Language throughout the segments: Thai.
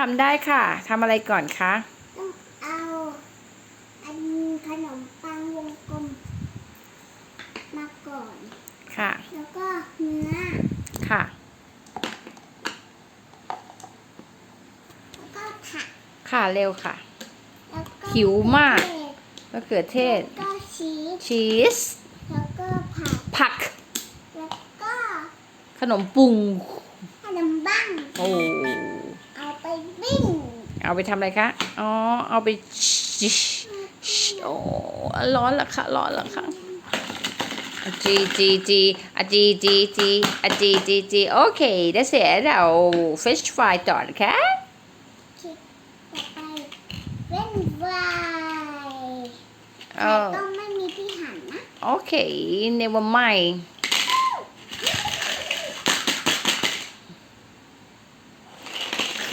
ทำได้ค่ะทำอะไรก่อนคะต้องเอาอันขนมปังวงกลมมาก่อน ค่ะ แล้วก็เนื้อ ค่ะ แล้วก็ผัก ค่ะเร็วค่ะ แล้วก็หิวมากเทศมะเขือเทศ แล้วก็ชีส ชีส แล้วก็ผัก ผัก แล้วก็ขนมปุงขนมบ้างโอ้เอาไปปิ้ง เอาไปทำอะไรคะ อ๋อ เอาไปชิโอ้ร้อนละค่ะ ร้อนละค่ะอะจีจีจีอะจีจีจีอะจีจีจีโอเคได้เสร็จเรา fish fry ต่อนะคะคิดต่อไปเว้นไวแต่เออต้องไม่มีที่หั่นนะ โอเค never mind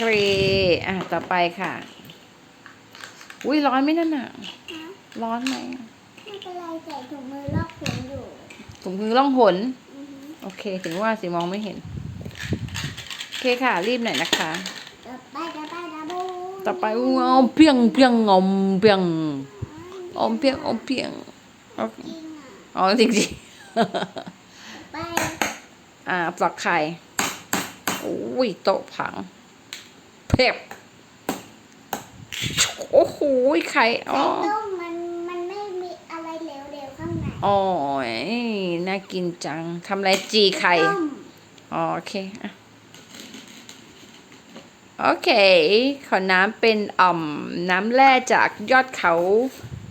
เครอะต่อไปค่ะ อุ้ยร้อนไหมนั่นน่ะนะร้อนไหมไม่เป็นไรใส่ถุงมือลอกผมอยู่ถุงมือล่องหนอือหือโอเค ถึงว่าสิมองไม่เห็น โอเคค่ะ รีบหน่อยนะคะ ต่อไปต่อไปดับบูต่อไปเอาเพียงเพียงอมเพียงอมเพียงอมเพียงโอเคจริงอะอ๋อจริงต่อไปๆอ่าปลอกไข่อุ้ยโต๊ะผัง เพ็บโอ้โหไข่อ๋อไข่ต้มมันมันไม่มีอะไรเหลวๆข้างในโอ้ยน่ากินจังทำอะไรจีไข่ต้มอ๋อโอเคอะโอเค ขอน้ำเป็นอ่อมน้ำแร่จากยอดเขา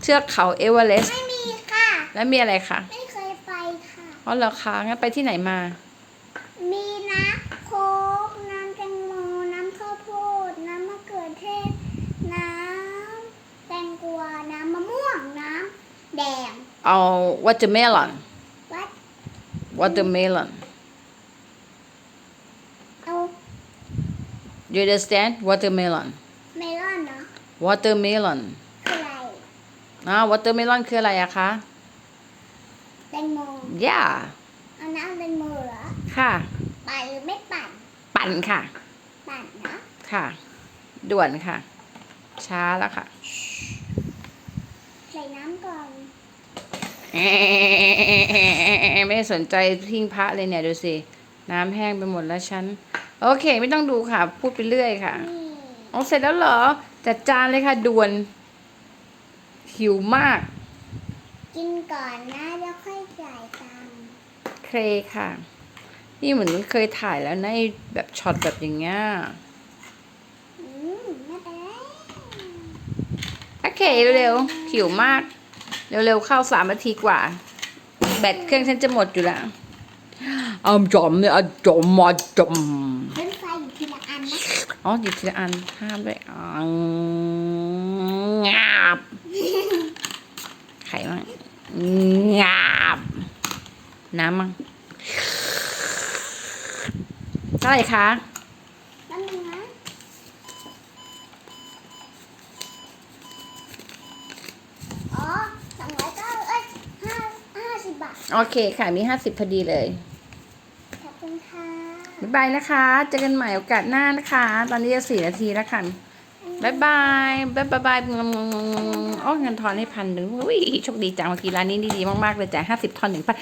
เทือกเขาเอเวอเรสต์ไม่มีค่ะ แล้วมีอะไรคะไม่เคยไปค่ะอ๋อเหรอคะงั้นไปที่ไหนมา มีน้ำโค้กน้ำแตงโม น้ำข้าวโพด น้ำมะเขือเทศ น้ำแตงกวา น้ำมะม่วง น้ำ แดง เอา watermelon วัด watermelon เอา you understand watermelon เมลอนเนาะ watermelon คืออะไรอ่า watermelon คืออะไรอะคะ แตงโม yeah เอาน้ำแตงโมเหรอ ค่ะ ปั่นหรือไม่ปั่น ปั่นค่ะ ปั่นนะค่ะ ด่วนค่ะ ช้าแล้วค่ะ ใส่น้ำก่อน ไม่ได้สนใจทิ้งพระเลยเนี่ยดูสิ น้ำแห้งไปหมดแล้วฉัน โอเค ไม่ต้องดูค่ะ พูดไปเรื่อยค่ะนี่อ๋อเสร็จแล้วเหรอ จัดจานเลยค่ะด่วน หิวมาก กินก่อนนะแล้วค่อยจ่ายตังค์เครค่ะ นี่เหมือนเคยถ่ายแล้วนะไอ้แบบช็อตแบบอย่างเงี้ยอืมไม่เป็นไรโอเคเร็วๆหิวมาก เร็วๆเข้าสามนาทีกว่า แบตเครื่องฉันจะหมดอยู่แล้วอามจอมเนี่ยอะจอมมาจอมเป็นไฟอยู่ทีละอันนะอ๋อหยิบทีละอันห้ามด้วยอ๋องาบไข่มั่งงาบน้ำมั่งเท่าไหร่คะ แป๊บนึงนะอ๋อสองร้อยเก้าเอ้ยห้าห้าสิบบาท โอเคค่ะ มีห้าสิบพอดีเลย ขอบคุณค่ะ บ๊ายบายนะคะ เจอกันใหม่โอกาสหน้านะคะ ตอนนี้จะสี่นาทีแล้วค่ะบ๊ายบายบ๊ายบายบายโอ้เงินทอนให้พันหนึ่งอุ้ยโชคดีจังเมื่อกี้ร้านนี้ดีๆมากๆเลยจ่ายห้าสิบทอนหนึ่งพัน